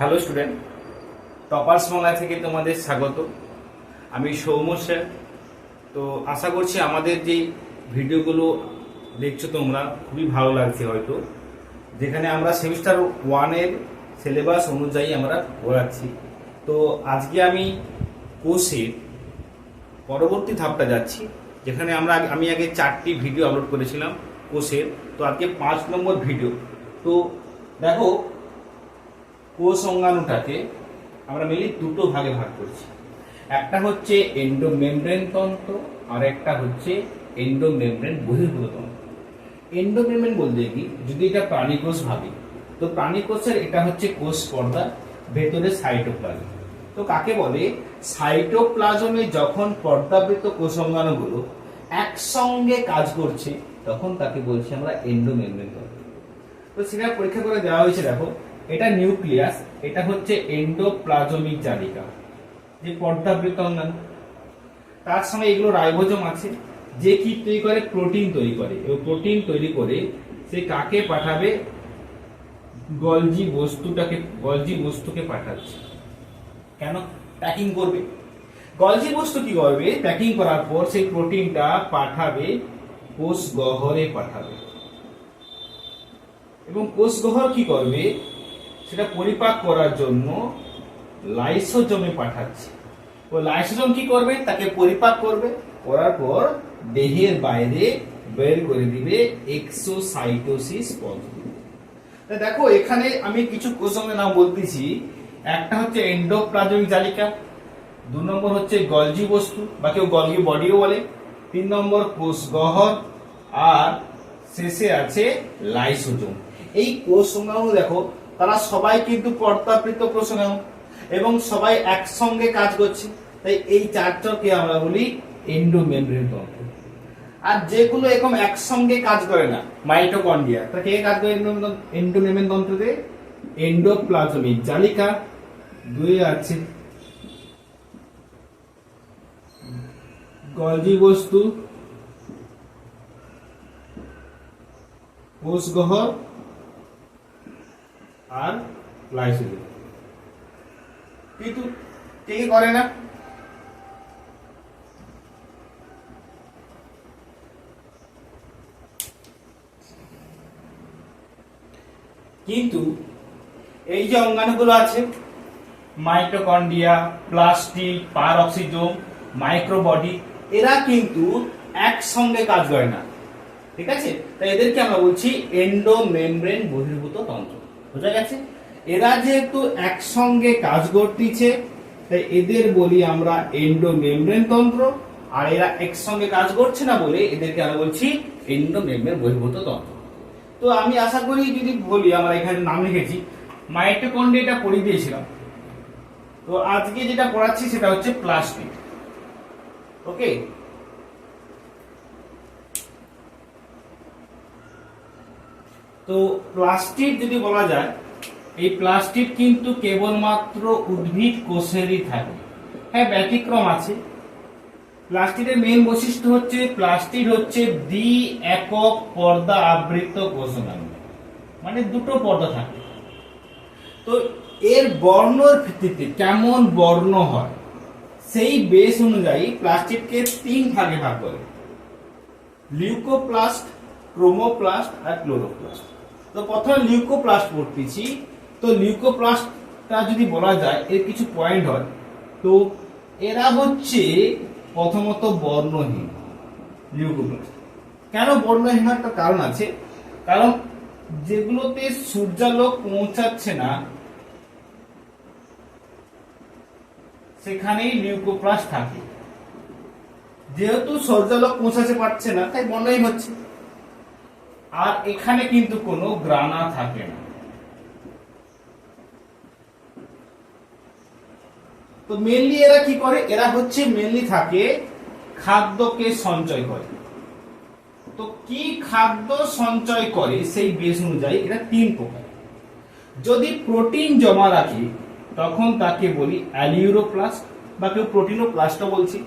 Hello student toppers Bangla থেকে তোমাদের স্বাগত। আমি সৌম্য স্যার। তো আশা করছি আমাদের যে ভিডিওগুলো দেখছ তোমরা, খুবই ভালো লাগছে হয়তো। যেখানে আমরা সেমিস্টার ওয়ানের সিলেবাস অনুযায়ী আমরা পড়াচ্ছি। তো আজকে আমি কোর্সের পরবর্তী ধাপটা যাচ্ছি। যেখানে আমরা আমি আগে চারটি ভিডিও আপলোড করেছিলাম কোর্সের তো আজকে পাঁচ নম্বর ভিডিও তো দেখো কোষ অঙ্গাণুটাকে আমরা মিলি দুটো ভাগে ভাগ করছি। একটা হচ্ছে এন্ডোমেমব্রেন তন্ত্র, আর একটা হচ্ছে এন্ডোমেমব্রেন বহির্ভূত তন্ত্র। এন্ডোমেমব্রেন বলতে কি? যদি এটা প্রাণী কোষ ভাবি তো প্রাণী কোষের এটা হচ্ছে কোষ পর্দা, ভেতরে সাইটোপ্লাজম তো কাকে বলে? সাইটোপ্লাজমে যখন পর্দাবৃত কোষ অঙ্গাণুগুলো একসঙ্গে কাজ করছে, তখন তাকে বলছি আমরা এন্ডোমেমব্রেন তন্ত্র। তো সেটা পরীক্ষা করে দেওয়া হয়েছে, দেখো। এটা নিউক্লিয়াস, এটা হচ্ছে এন্ডোপ্লাজমিক জালিকা। যে পর্দাবৃত অঙ্গাণু তার সঙ্গে এগুলো রাইবোজোম আছে, যে কি তৈরি করে? প্রোটিন তৈরি করে। এবং প্রোটিন তৈরি করে সে কাকে পাঠাবে? গলজি বস্তুটাকে, গলজি বস্তুকে পাঠাচ্ছে। কেন? প্যাকিং করবে। গলজি বস্তু কি করবে? প্যাকিং করার পর সেই প্রোটিনটা পাঠাবে কোষ গহরে পাঠাবে। এবং কোষগহর কি করবে? সেটা পরিপাক করার জন্য লাইসোজমে পাঠাচ্ছে। ও লাইসোজম কি করবে? তাকে পরিপাক করবে। করার পর দেহের বাইরে বের করে দিবে এক্সোসাইটোসিস পদ্ধতি। দেখো, এখানে আমি কিছু কোষের নাম বলতেছি। একটা হচ্ছে এন্ডোপ্লাজমিক জালিকা, দু নম্বর হচ্ছে গলজি বস্তু, বা কেউ গলজি বডিও বলে। তিন নম্বর কোষ গহর আর শেষে আছে লাইসোজোম। এই কোষ অঙ্গাণু দেখো তারা সবাই কিন্তু কোষ অঙ্গাণু এবং সবাই একসঙ্গে কাজ করছে। তাই এই চারটাকে আমরা বলি এন্ডোমেমব্রেন তন্ত্র। আর যেগুলো এরকম একসঙ্গে কাজ করে না, মাইটোকন্ড্রিয়া, তা কে কাজ করে এন্ডোমেমব্রেন তন্ত্রতে? এন্ডোপ্লাজমিক জালিকা। দুই আছে। গলজি বস্তু। কোষগহর আর লাইসোজোম কিন্তু কে করে না? কিন্তু এই যে অঙ্গাণুগুলো আছে মাইটোকন্ড্রিয়া প্লাস্টিক পারঅক্সিজোম মাইক্রোবডি এরা কিন্তু একসঙ্গে কাজ করে না। ঠিক আছে? তাই এদেরকে আমরা বলছি এন্ডোমেমব্রেন বহির্ভূত তন্ত্র। বোঝা গেছে? এরা যেহেতু একসঙ্গে কাজ করতেছে, তাই এদের বলি আমরা এন্ডোমেমব্রেন তন্ত্র, আর এরা একসঙ্গে কাজ করছে না বলে এদেরকে আমরা বলছি এন্ডোমেমব্রেন বহির্ভূত তন্ত্র। তো আমি আশা করি যদি বলি, আমরা এখানে নাম লিখেছি, মাইটোকন্ড্রিয়াটা পড়িয়ে দিয়েছিলাম। তো আজকে যেটা পড়াচ্ছি সেটা হচ্ছে প্লাস্টিক ওকে? তো প্লাস্টিক যদি বলা যায়, এই প্লাস্টিক কিন্তু কেবলমাত্র উদ্ভিদ কোষেরই থাকে। হ্যাঁ ব্যতিক্রম আছে। প্লাস্টিকের মেন বৈশিষ্ট্য হচ্ছে প্লাস্টিক হচ্ছে দ্বি একক পর্দা আবৃত কোষণাঙ্গ মানে দুটো পর্দা থাকে। তো এর বর্ণর ভিত্তিতে কেমন বর্ণ হয়? সেই বেস অনুযায়ী প্লাস্টিককে তিন ভাগে ভাগ করে। লিউকোপ্লাস্ট ক্রোমোপ্লাস্ট আর ক্লোরোপ্লাস্ট তো প্রথমে লিউকোপ্লাস্ট পড়তেছি তো লিউকোপ্লাস্টটা যদি বলা যায়, এর কিছু পয়েন্ট হয়। তো এরা হচ্ছে প্রথমত বর্ণহীন লিউকোপ্লাস্ট কেন বর্ণহীন একটা কারণ আছে? কারণ যেগুলোতে সূর্যালোক পৌঁছাচ্ছে না, সেখানেই লিউকোপ্লাস্ট থাকে। যেহেতু সূর্যালোক পৌঁছাতে পারছে না, তাই বর্ণহীন হচ্ছে। আর এখানে কিন্তু কোনো গ্রানা থাকে না। তো মেনলি এরা কি করে? এরা হচ্ছে মেনলি থাকে খাদ্যকে সঞ্চয় করে। তো কি খাদ্য সঞ্চয় করে? সেই বেস অনুযায়ী এরা তিন প্রকার। যদি প্রোটিন জমা রাখে, তখন তাকে বলি অ্যালিউরোপ্লাস্ট বা কেউ প্রোটিনোপ্লাস্টও বলছি।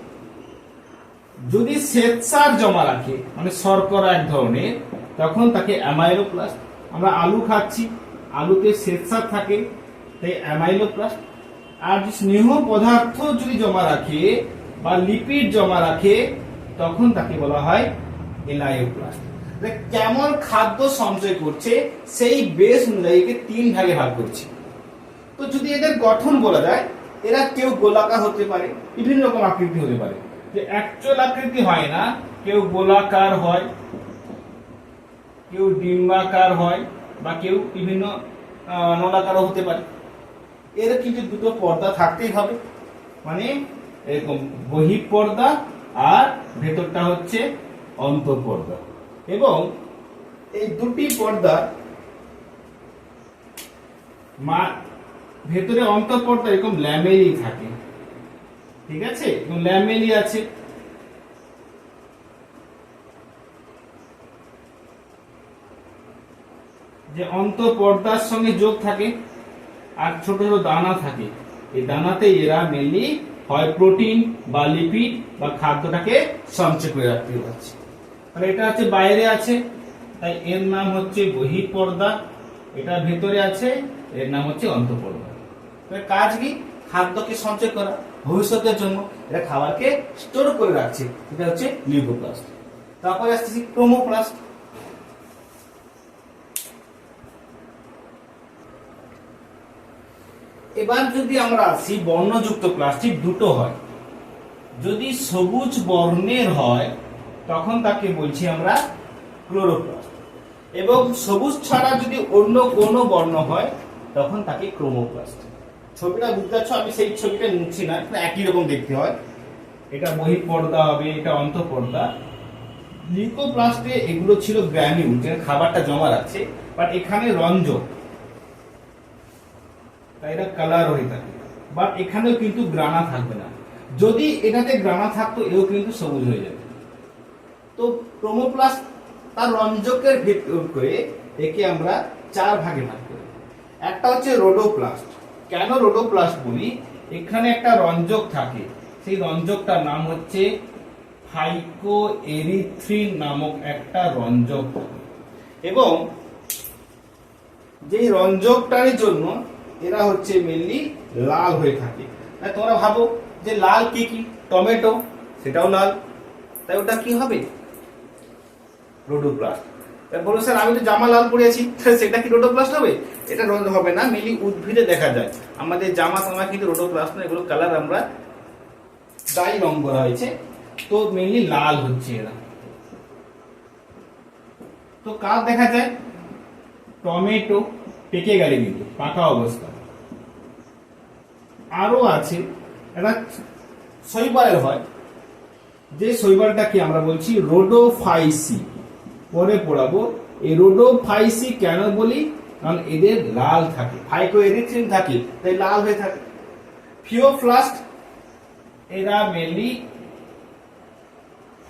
যদি শ্বেতসার জমা রাখে মানে শর্করা এক ধরনের তখন তাকে অ্যামাইলোপ্লাস্ট আমরা আলু খাচ্ছি, আলুতে শ্বেতসার থাকে, তাই অ্যামাইলোপ্লাস্ট আর যে স্নেহ পদার্থ যদি জমা রাখে বা লিপিড জমা রাখে, তখন তাকে বলা হয় এলায়োপ্লাস্ট কেমন খাদ্য সঞ্চয় করছে, সেই বেস অনুযায়ীকে তিন ভাগে ভাগ করছে। তো যদি এদের গঠন বলা যায়, এরা কেউ গোলাকার হতে পারে, বিভিন্ন রকম আকৃতি হতে পারে। যে অ্যাকচুয়াল আকৃতি হয় না, কেউ গোলাকার হয় কেউ ডিম্বাকার হয় বা কেউ বিভিন্ন নলাকারও হতে পারে। এর কিন্তু দুটো পর্দা থাকতেই হবে। মানে এরকম বহি পর্দা আর ভেতরটা হচ্ছে অন্তর পর্দা। এবং এই দুটি পর্দা মা, ভেতরে অন্তর পর্দা এরকম ল্যামেলি থাকে। ঠিক আছে? ল্যামেলি আছে। যে অন্তর পর্দার সঙ্গে যোগ থাকে আর ছোট ছোট দানা থাকে। এই দানাতে এরা মেনলি হয় প্রোটিন বা লিপিড বা খাদ্যটাকে সঞ্চয় করে রাখতে পারছে। তাহলে এটা হচ্ছে বাইরে আছে, তাই এর নাম হচ্ছে বহিঃপর্দা। এটা ভেতরে আছে, এর নাম হচ্ছে অন্তঃপর্দা। কাজ কি? খাদ্যকে সঞ্চয় করা, ভবিষ্যতের জন্য এটা খাবারকে স্টোর করে রাখছে। এটা হচ্ছে লিউকোপ্লাস্ট তারপরে আসতেছি ক্রোমোপ্লাস্ট এবার যদি আমরা আসি, বর্ণযুক্ত প্লাস্টিক দুটো হয়। যদি সবুজ বর্ণের হয়, তখন তাকে বলছি আমরা ক্লোরোপ্লাস্ট। এবং সবুজ ছাড়া যদি অন্য কোনো বর্ণ হয়, তখন তাকে ক্রোমোপ্লাস্ট। ছবিটা বুঝতে পারছ? আমি সেই ছবিটা মুছছি না একই রকম দেখতে হয়। এটা বহি পর্দা হবে, এটা অন্তঃপর্দা। লিউকোপ্লাস্টে এগুলো ছিল গ্র্যানিউল, যেখানে খাবারটা জমা রাখছে বাট এখানে রঞ্জক। তাই এটা কালার হয়ে থাকে। বাট এখানেও কিন্তু গ্রানা থাকবে না। যদি এটাতে গ্রানা থাকতো, এও কিন্তু সবুজ হয়ে যাবে। তো ক্রোমোপ্লাস্ট তার রঞ্জকের ভিত্তি করে একে আমরা চার ভাগে ভাগ করি। একটা হচ্ছে রোডোপ্লাস্ট। কেন রোডোপ্লাস্ট বলি? এখানে একটা রঞ্জক থাকে। সেই রঞ্জকটার নাম হচ্ছে ফাইকো এরিথ্রিন নামক একটা রঞ্জক। এবং যেই রঞ্জকটার জন্য এরা হচ্ছে মেনলি লাল হয়ে থাকে। তোমরা ভাবো যে লাল কি কি? টমেটো, সেটাও লাল। তাই ওটা কি হবে? রোডোপ্লাস্ট বলো স্যার, আমি তো জামা লাল পরেছি তাহলে সেটা কি রোডোপ্লাস্ট হবে? এটা রোড হবে না মেনলি উদ্ভিদে দেখা যায়। আমাদের জামা টামা কিন্তু রোডোপ্লাস্ট না এগুলো কালার আমরা ডাই রং করা হয়েছে। তো মেনলি লাল হচ্ছে এরা। তো কার দেখা যায়? টমেটো পেকে গেলে কিন্তু, পাকা অবস্থা আরও আছে। একটা শৈবালের হয়। যে শৈবালটাকে আমরা বলছি রোডোফাইসি। পরে পড়াবো, এই রোডোফাইসি কেন বলি? কারণ এদের লাল থাকে। ফাইকো এরিথ্রিন থাকে, তাই লাল হয়ে থাকে। ফিওফ্লাস্ট, এরা মেনলি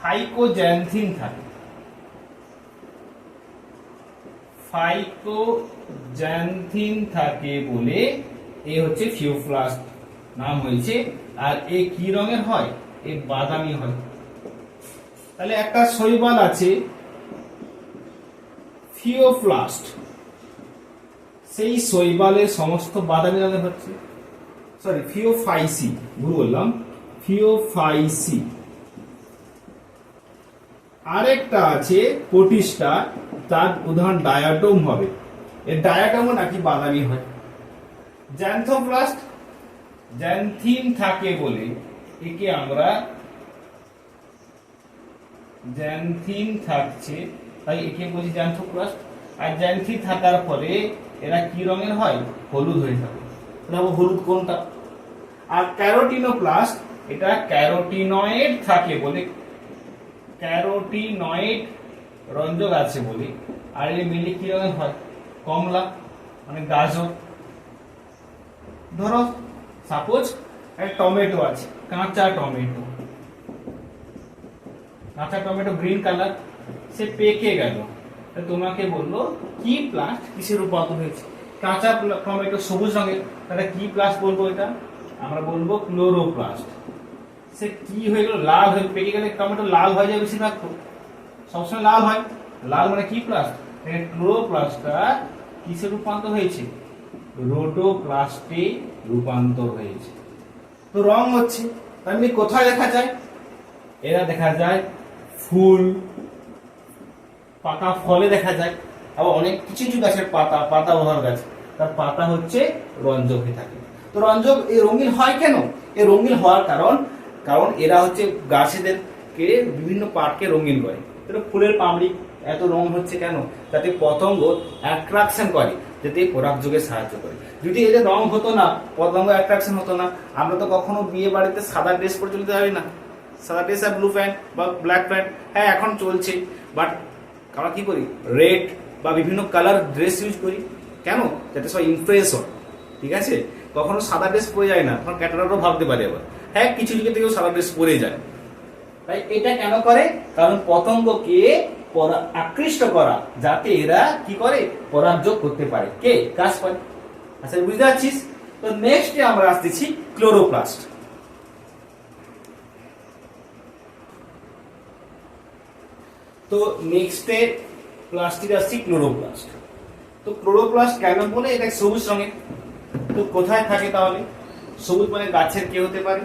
ফাইকোজ্যান্থিন থাকে। ফাইকোজ্যান্থিন থাকে বলে এ হচ্ছে ফিওফ্লাস্ট। নাম হয়েছে, আর এ কি রঙের হয়? এ বাদামি হয়। তাহলে একটা শৈবাল আছে ফিওফ্লাস্ট সেই শৈবালের সমস্ত বাদামি রঙের হচ্ছে। সরি ফিওফাইসি ভুল বললাম। ফিওফাইসি আরেকটা আছে কোটিস্টা তার উদাহরণ ডায়াটোম হবে। এর ডায়াটোমও নাকি বাদামি হয়। জ্যান্থোপ্লাস্ট জ্যান্থিন থাকে বলে একে আমরা জ্যান্থিন থাকছে, তাই একে বলছি জ্যান্থোপ্লাস্ট আর জ্যান্থি থাকার পরে এরা কি রঙের হয়? হলুদ হয়ে থাকে তাহলে হলুদ কোনটা? আর ক্যারোটিনোপ্লাস্ট, এটা ক্যারোটিনয়েড থাকে বলে, ক্যারোটিনয়েড রঞ্জক আছে বলে। আর এই মিলি কি রঙের হয়? কমলা মানে গাজর। ধরো সাপোজ টমেটো আছে, কাঁচা টমেটো। কাঁচা টমেটো গ্রিন কালার সে পেকে গেল। তোমাকে বলল, কি প্লাস্ট কিসের রূপান্তর হয়েছে? কাঁচা টমেটো সবুজ রঙের, তাহলে কি প্লাস্ট বলব এটা? আমরা বলব ক্লোরোপ্লাস্ট সে কি হয়ে গেল? লাল হয়ে, পেকে গেলে টমেটো লাল হয়ে যায় বেশিরভাগ তো। সবসময় লাল হয়। লাল মানে কি প্লাস্ট ক্লোরোপ্লাস্টটা কিসের রূপান্তর হয়েছে? রোটোপ্লাস্টে রূপান্তর হয়েছে। তো রং হচ্ছে তেমনি কোথায় দেখা যায়? এরা দেখা যায় ফুল পাকা ফলে দেখা যায় আবার অনেক কিছু কিছু গাছের পাতা পাতা বহার গাছ তার পাতা হচ্ছে রঞ্জক হয়ে থাকে। তো রঞ্জক এই রঙিন হয় কেন? এই রঙিন হওয়ার কারণ কারণ এরা হচ্ছে গাছেদেরকে বিভিন্ন পাটকে রঙিন করে। ফুলের পামড়ি এত রং হচ্ছে কেন? যাতে পতঙ্গ অ্যাট্রাকশন করে। যাতে পরাগযোগে সাহায্য করে। যদি এদের রং হতো না পতঙ্গ অ্যাট্রাকশন হতো না, আমরা তো কখনো বিয়ে বাড়িতে সাদা ড্রেস পরে চলতে পারি না। সাদা ড্রেস আর ব্লু প্যান্ট বা ব্ল্যাক প্যান্ট হ্যাঁ এখন চলছে বাট আমরা কি করি? রেড বা বিভিন্ন কালার ড্রেস ইউজ করি। কেন? যাতে সব ইমপ্রেস হয়। ঠিক আছে? কখনো সাদা ড্রেস পরে যায় না, তখন ক্যাটারারও ভাবতে পারে আবার। হ্যাঁ কিছু দিকে থেকেও সাদা ড্রেস পরে যায়। তাই এটা কেন করে? কারণ পতঙ্গকে পরা- আকৃষ্ট করা, যাতে এরা কি করে? পরাগযোগ করতে পারে। কে? কাজ করে আচ্ছা বুঝতে পারছিস? তো নেক্সটে আমরা আসতেছি ক্লোরোপ্লাস্ট তো নেক্সটে প্লাস্টিক আসছি ক্লোরোপ্লাস্ট তো ক্লোরোপ্লাস্ট কেন বলে? এটা সবুজ রঙের। তো কোথায় থাকে তাহলে? সবুজ মানে গাছের কি হতে পারে?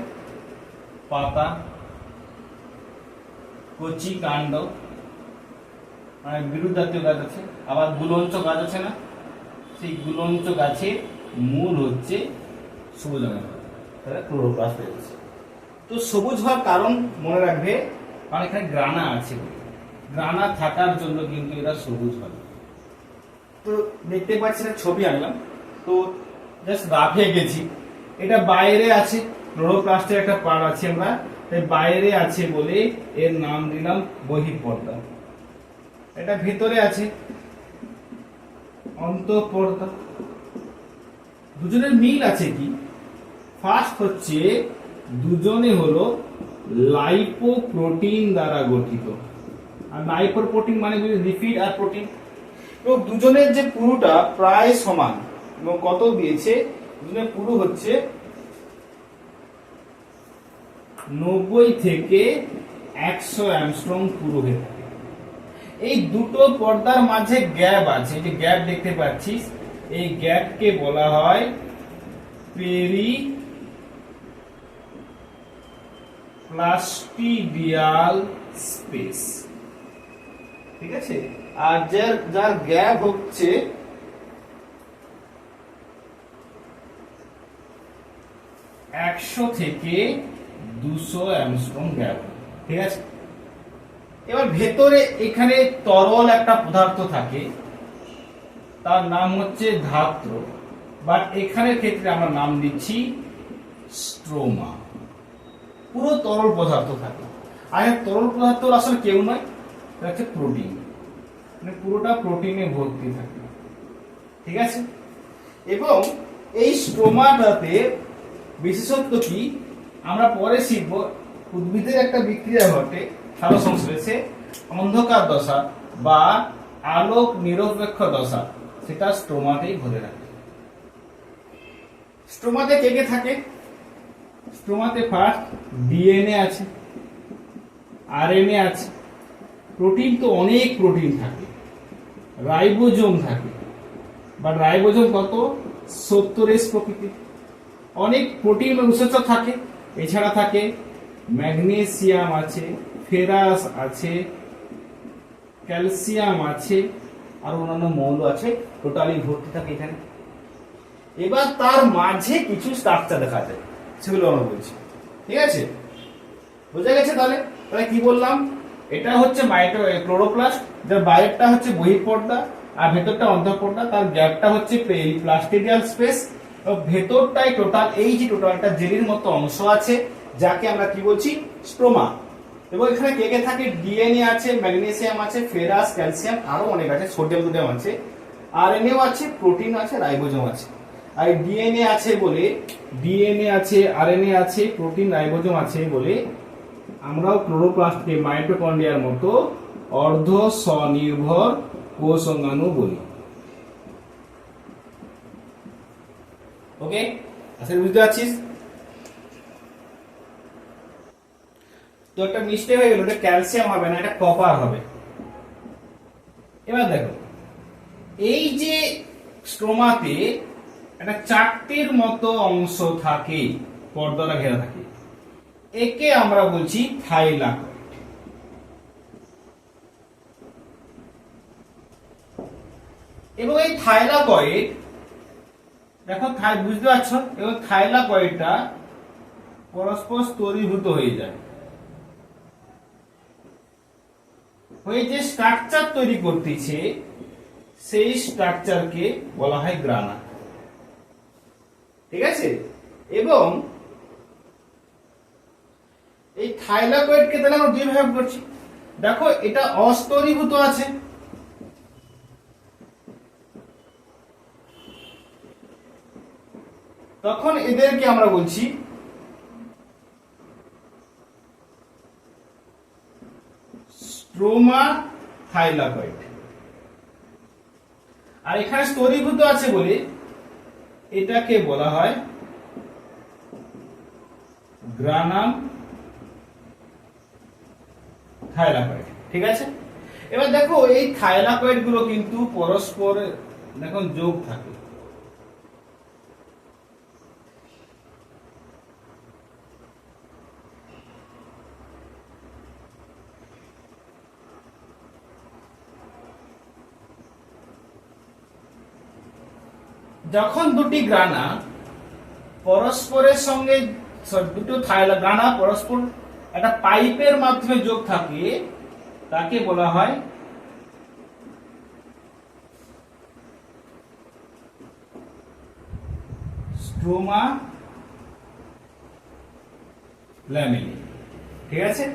পাতা, কচি, কাণ্ড। মানে বিরুদ্ধ জাতীয় গাছ আছে। আবার গুলঞ্চ গাছ আছে না? সেই গুলঞ্চ গাছের মূল হচ্ছে সবুজ রঙের তাহলে ক্লোরোপ্লাস্ট হয়ে গেছে। তো সবুজ হওয়ার কারণ মনে রাখবে, কারণ এখানে গ্রানা আছে গ্রানা থাকার জন্য কিন্তু এরা সবুজ হয়। তো দেখতে পাচ্ছি না ছবি আনলাম। তো জাস্ট রাফে গেছি। এটা বাইরে আছে, ক্লোরোপ্লাস্টের একটা পার আছে আমরা। তাই বাইরে আছে বলে এর নাম দিলাম বহিঃপর্দা। এটা ভিতরে আছে। অন্তঃপর্দা। দুজনের মিল আছে কি? ফার্স্ট হচ্ছে, দুজনে হলো লাইপোপ্রোটিন দ্বারা গঠিত। আর লাইপোপ্রোটিন মানে লিপিড আর প্রোটিন তো দুজনের যে পুরুটা প্রায় সমান। এবং কত দিয়েছে? দুজনের পুরু হচ্ছে নব্বই থেকে একশো অ্যামস্ট্রং পুরো হয়ে এই দুটো পর্দার মাঝে গ্যাপ আছে যে গ্যাপ দেখতে পাচ্ছিস, এই গ্যাপকে বলা হয় পেরি প্লাস্টিডিয়াল স্পেস। ঠিক আছে? আর যার যার গ্যাপ হচ্ছে একশো থেকে দুশো অ্যামস্ট্রং গ্যাপ। ঠিক আছে? এবার ভেতরে এখানে তরল একটা পদার্থ থাকে, তার নাম হচ্ছে ধাত্র। বাট এখানের ক্ষেত্রে আমরা নাম দিচ্ছি স্ট্রোমা। পুরো তরল পদার্থ থাকে। আর তরল পদার্থ আসলে কেউ নয় হচ্ছে প্রোটিন মানে পুরোটা প্রোটিনে ভর্তি থাকে। ঠিক আছে? এবং এই স্ট্রোমাটাতে বিশেষত্ব কি? আমরা পরে শিখব। উদ্ভিদের একটা বিক্রিয়া ঘটে। সালো সংশ্লেষে অন্ধকার দশা বা আলোক নিরপেক্ষ দশা, সেটা স্ট্রোমাতেই ভরে রাখে স্ট্রোমাতে কে কে থাকে? স্ট্রোমাতে ফার্স্ট ডিএনএ আছে আরএনএ আছে প্রোটিন তো অনেক প্রোটিন থাকে, রাইবোজোম থাকে। বা রাইবোজোম কত? সত্তর এস প্রকৃতির অনেক প্রোটিন উৎসেচক থাকে, এছাড়া থাকে ম্যাগনেসিয়াম আছে ফেরাস আছে, ক্যালসিয়াম আছে, আর অন্যান্য মৌল আছে। টোটালি ভর্তি থাকে এখানে। এবার তার মাঝে কিছু স্ট্রাকচার দেখা যায়, সেগুলো আমরা বলছি। ঠিক আছে? বোঝা গেছে তাহলে? তাহলে কি বললাম? এটা হচ্ছে মাইটো ক্লোরোপ্লাস্ট যার বাইরেরটা হচ্ছে বহিঃপর্দা আর ভেতরটা অন্তঃপর্দা। তার গ্যাপটা হচ্ছে প্লাস্টিডিয়াল স্পেস ভেতরটাই টোটাল এই যে টোটালটা জেলির মতো অংশ আছে, যাকে আমরা কি বলছি? স্ট্রোমা এবং এখানে কে কে থাকে? ডিএনএ আছে, ম্যাগনেসিয়াম আছে, ফেরাস, ক্যালসিয়াম, আরও অনেক আছে, সোডিয়াম সোডিয়াম আছে, আরএনএও আছে, প্রোটিন আছে রাইবোজোম আছে। আর ডিএনএ আছে বলে, ডিএনএ আছে, আরএনএ আছে, প্রোটিন, রাইবোজোম আছে বলে আমরাও ক্লোরোপ্লাস্টকে মাইটোকন্ড্রিয়ার মতো অর্ধ স্বনির্ভর কোষ বলি ওকে আচ্ছা বুঝতে পারছিস? তো একটা মিস্টেক হয়ে গেল, ওটা ক্যালসিয়াম হবে না, এটা কপার হবে। এবার দেখো, এই যে স্ট্রোমাতে একটা চাকতির মতো অংশ থাকে, পর্দাটা ঘেরা থাকে, একে আমরা বলছি থাইলাকয়েড এবং এই থাইলা থাইলাকয়েড দেখো বুঝতে পারছ? এবং থাইলা থাইলাকয়েডটা পরস্পর স্তরীভূত হয়ে যায়। হয়ে যে স্ট্রাকচার তৈরি করতেছে, সেই স্ট্রাকচারকে বলা হয় গ্রানা। ঠিক আছে? এবং এই থাইলাকয়েডকে তাহলে আমরা দুই ভাগ করছি। দেখো, এটা অস্তরীভূত আছে। তখন এদেরকে আমরা বলছি স্ট্রোমা থাইলাকয়েড। আর এখানে স্তরীভূত আছে বলে এটাকে বলা হয় গ্রানাম থাইলাকয়েড, ঠিক আছে? এবার দেখো এই থাইলাকয়েডগুলো কিন্তু পরস্পর এখন যোগ থাকে। যখন দুটি গ্রানা পরস্পরের সঙ্গে দুটো থাইলা গ্রানা পরস্পর একটা পাইপের মাধ্যমে যোগ থাকে, তাকে বলা হয় স্ট্রোমা ল্যামিনি ঠিক আছে?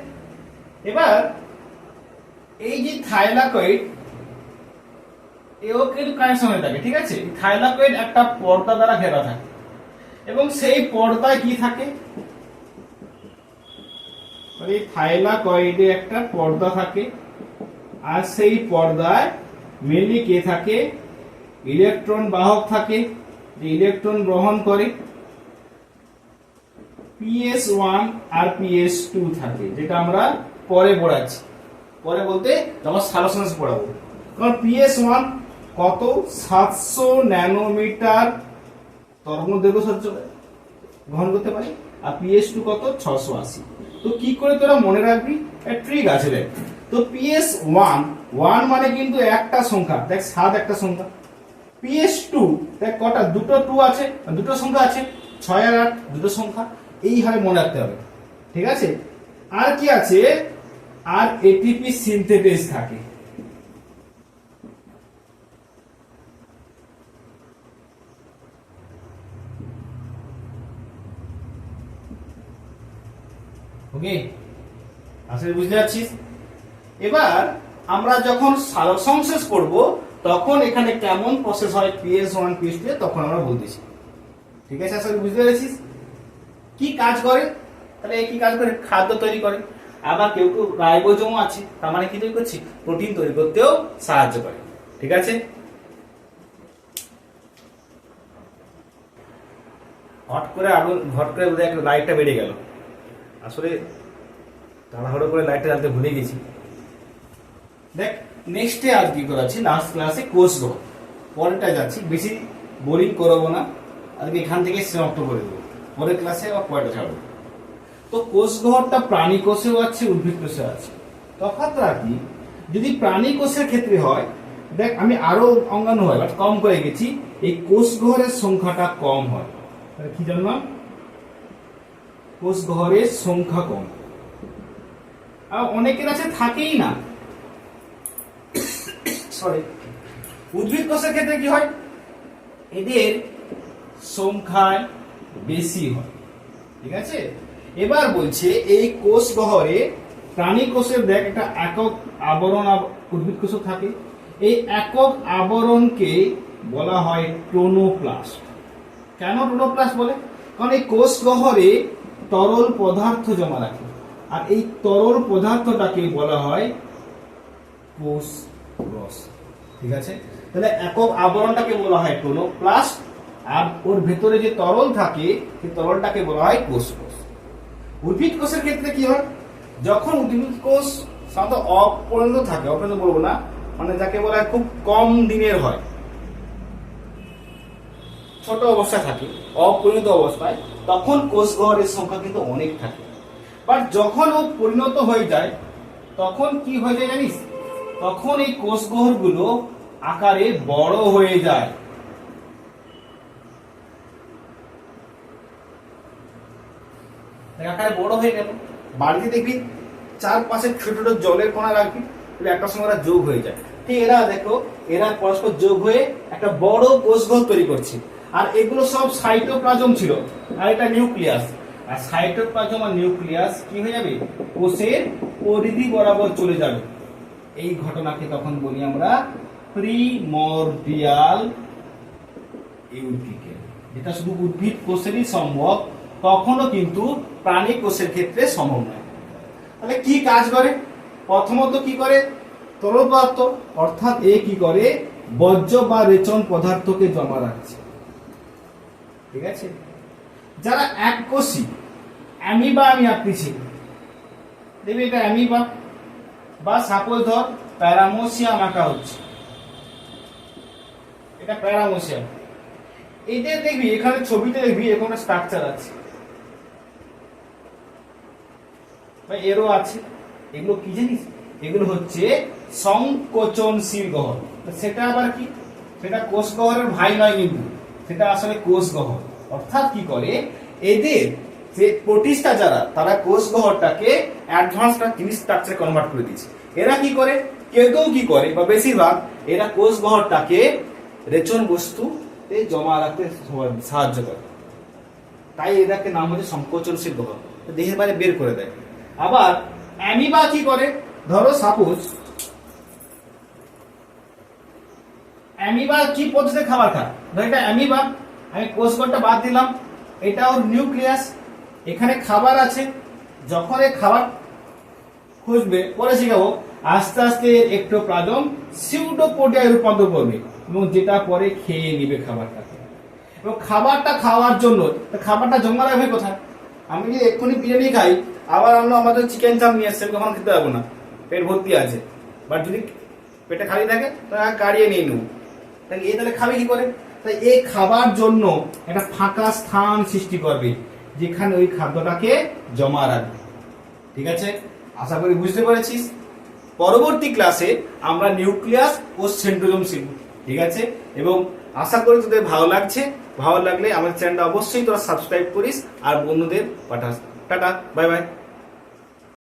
এবার এই যে থাইলাকয়েড এও কিন্তু কানেকশন হয়ে থাকে, ঠিক আছে? থাইলাকয়েড একটা পর্দা দ্বারা ঘেরা থাকে। এবং সেই পর্দায় কি থাকে? মানে এই থাইলাকয়েডে একটা পর্দা থাকে, আর সেই পর্দায় মেনলি কে থাকে? ইলেকট্রন বাহক থাকে, যে ইলেকট্রন গ্রহণ করে। পিএস ওয়ান আর পিএস টু থাকে, যেটা আমরা পরে পড়াচ্ছি। পরে বলতে যখন সালোসনেস পড়াবো। কারণ পিএস ওয়ান কত? সাতশো ন্যানোমিটার তরঙ্গ দৈর্ঘ্য সহ্য গ্রহণ করতে পারে। আর পিএস টু কত? ছশো আশি। তো কি করে তোরা মনে রাখবি? ট্রিক আছে দেখ। তো পিএস ওয়ান ওয়ান মানে কিন্তু একটা সংখ্যা। দেখ, সাত একটা সংখ্যা। পিএস টু দেখ, কটা? দুটো টু আছে দুটো সংখ্যা আছে। ছয় আর আট, দুটো সংখ্যা। এইভাবে মনে রাখতে হবে। ঠিক আছে? আর কি আছে? আর এটিপি সিনথেটেজ থাকে। ওকে? আসলে বুঝতে পারছিস? এবার আমরা যখন সালোক সংশ্লেষ করব, তখন এখানে কেমন প্রসেস হয়? পিএস ওয়ান পিএস টু তখন আমরা বলতেছি। ঠিক আছে, আসলে বুঝতে পেরেছিস? কি কাজ করে? তাহলে কি কাজ করে, খাদ্য তৈরি করে। আবার কেউ কেউ রাইবোজোমও আছে, তার মানে কি তৈরি করছি? প্রোটিন তৈরি করতেও সাহায্য করে। ঠিক আছে? হট করে আগুন, হট করে বোধহয় একটা লাইটটা বেড়ে গেল। আসলে তাড়াহুড়ো করে লাইটটা জ্বালতে ভুলে গেছি। দেখ নেক্সটে আর কি করাচ্ছি? লাস্ট ক্লাসে কোর্স গ্রহ পরেরটা যাচ্ছি। বেশি বোরিং করব না। আর আজকে এখান থেকে সমাপ্ত করে দেবো। পরের ক্লাসে আবার পরেরটা ছাড়বো। তো কোষ গ্রহটা প্রাণী কোষেও আছে, উদ্ভিদ কোষে আছে। তফাৎটা কি যদি প্রাণী কোষের ক্ষেত্রে হয়, দেখ, আমি আরও অঙ্গাণু হয় বাট কম করে গেছি। এই কোষ গ্রহের সংখ্যাটা কম হয়। কি জানলাম? কোষ গ্রহের সংখ্যা কম। আর অনেকের আছে থাকেই না। সরি উদ্ভিদ কোষের ক্ষেত্রে কি হয়? এদের সংখ্যায় বেশি হয়। ঠিক আছে? এবার বলছে এই কোষ গহরে প্রাণী কোষের দেখ একটা একক আবরণ আব- উদ্ভিদ কোষ থাকে। এই একক আবরণকে বলা হয় ক্লোনোপ্লাস্ট কেন ক্লোনোপ্লাস্ট বলে? কারণ এই কোষ গহরে তরল পদার্থ জমা রাখে। আর এই তরল পদার্থটাকে বলা হয় কোষ রস। ঠিক আছে? তাহলে একক আবরণটাকে বলা হয় ক্লোনোপ্লাস্ট আর ওর ভেতরে যে তরল থাকে, সেই তরলটাকে বলা হয় কোষ কোষ উদ্ভিদ কোষের ক্ষেত্রে কি হয়? যখন উদ্ভিদ কোষ সাধারণত অপরিণত থাকে অপরিণত বলব না মানে যাকে বলা হয় খুব কম দিনের হয় ছোট অবস্থা থাকে, অপরিণত অবস্থায়, তখন কোষ কোষগহরের সংখ্যা কিন্তু অনেক থাকে। বাট যখন ও পরিণত হয়ে যায়, তখন কি হয়ে যায় জানিস? তখন এই কোষগহরগুলো আকারে বড় হয়ে যায়। আকারে বড় হয়ে গেল। বাড়িতে দেখবি চারপাশে ছোট ছোট জলের কণা রাখবি একটা সময় ওরা যোগ হয়ে যায়। ঠিক এরা দেখো, এরা পরস্পর যোগ হয়ে একটা বড় কোষগহ তৈরি করছে। আর এগুলো সব সাইটোপ্লাজম ছিল। আর এটা নিউক্লিয়াস। আর সাইটোপ্লাজম আর নিউক্লিয়াস কি হয়ে যাবে? কোষের পরিধি বরাবর চলে যাবে। এই ঘটনাকে তখন বলি আমরা প্রিমর্ডিয়াল ইউটিকেল যেটা শুধু উদ্ভিদ কোষেরই সম্ভব তখনও কিন্তু প্রাণী কোষের ক্ষেত্রে সম্ভব নয়। তাহলে কি কাজ করে? প্রথমত কি করে? তরল পদার্থ, অর্থাৎ এ কি করে? বর্জ্য বা রেচন পদার্থকে জমা রাখছে। ঠিক আছে? যারা এক কোষী অ্যামিবা আমি আঁকতেছি। দেখবি এটা অ্যামিবা বা সাপোজ ধর প্যারামোসিয়াম আঁকা হচ্ছে। এটা প্যারামোসিয়াম। এদের দেখবি, এখানে ছবিতে দেখবি এরকম স্ট্রাকচার আছে। বা এরও আছে। এগুলো কি জানিস? এগুলো হচ্ছে সংকোচনশীল গহর সেটা আবার কি? সেটা কোষ গহরের ভাই নয় কিন্তু। সেটা আসলে কোষ গহর অর্থাৎ কি করে? এদের যে প্রোটিস্টা যারা, তারা কোষ গহরটাকে অ্যাডভান্স স্ট্রাকচারে কনভার্ট করে দিয়েছে। এরা কি করে? কেউ কেউ কি করে? বা বেশিরভাগ এরা কোষ গহরটাকে রেচন বস্তুতে জমা রাখতে সাহায্য করে। তাই এটাকে নাম হচ্ছে সংকোচনশীল গ্রহ দেহের বাইরে বের করে দেয়। আবার অ্যামিবা কি করে? ধরো সাপোজ অ্যামিবা কি পদ্ধতিতে খাবার খায়? এটা অ্যামিবা আমি কোষগঠটা বাদ দিলাম এটা ওর নিউক্লিয়াস, এখানে খাবার আছে, যখন এই খাবার খুঁজবে, পরে শিখাবো, আস্তে আস্তে একটু প্লাজম সিউডোপোডিয়ায় রূপান্তর করবে, এবং যেটা পরে খেয়ে নিবে খাবারটাকে। এবং খাবারটা খাওয়ার জন্য খাবারটা জমা রাখবে কোথায়? আমি যদি এক্ষুনি বিরিয়ানি খাই, আবার আমরা আমাদের চিকেন চাপ নিয়ে আসছে তখন খেতে পারব না, পেট ভর্তি আছে। বাট যদি পেটে খালি থাকে, তাহলে কাড়িয়ে নিয়ে নেব। তাহলে এ তাহলে খাবে কি করে? তাই এই খাবার জন্য একটা ফাঁকা স্থান সৃষ্টি করবে, যেখানে ওই খাদ্যটাকে জমা রাখবে। ঠিক আছে? আশা করি বুঝতে পেরেছিস? পরবর্তী ক্লাসে আমরা নিউক্লিয়াস ও সেন্ট্রোজম শিখব। ঠিক আছে? এবং আশা করি তোদের ভালো লাগছে। ভালো লাগলে আমার চ্যানেলটা অবশ্যই তোরা সাবস্ক্রাইব করিস আর বন্ধুদের পাঠাস। Tata bye bye